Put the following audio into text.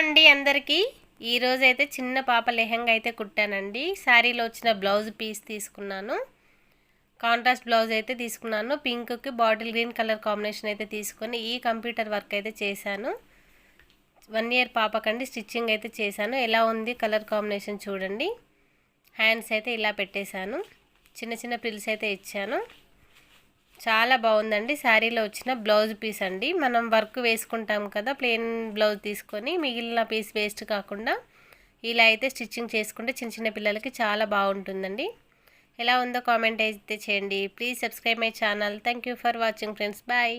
అండి అందరికీ. ఈరోజు అయితే చిన్న పాప లెహంగా అయితే కుట్టానండి. శారీలో వచ్చిన బ్లౌజ్ పీస్ తీసుకున్నాను. కాంట్రాస్ట్ బ్లౌజ్ అయితే తీసుకున్నాను. పింక్కి బాటిల్ గ్రీన్ కలర్ కాంబినేషన్ అయితే తీసుకొని ఈ కంప్యూటర్ వర్క్ అయితే చేశాను. వన్ ఇయర్ పాపకండి స్టిచ్చింగ్ అయితే చేశాను. ఎలా ఉంది కలర్ కాంబినేషన్ చూడండి. హ్యాండ్స్ అయితే ఇలా పెట్టేశాను. చిన్న చిన్న ప్రిల్స్ అయితే ఇచ్చాను. చాలా బాగుందండి. శారీలో వచ్చిన బ్లౌజ్ పీస్ అండి. మనం వర్క్ వేసుకుంటాం కదా ప్లెయిన్ బ్లౌజ్ తీసుకొని మిగిలిన పీస్ వేస్ట్ కాకుండా ఇలా అయితే స్టిచ్చింగ్ చేసుకుంటే చిన్న చిన్న పిల్లలకి చాలా బాగుంటుందండి. ఎలా ఉందో కామెంట్ అయితే చేయండి. Please subscribe my channel. Thank for watching friends. Bye.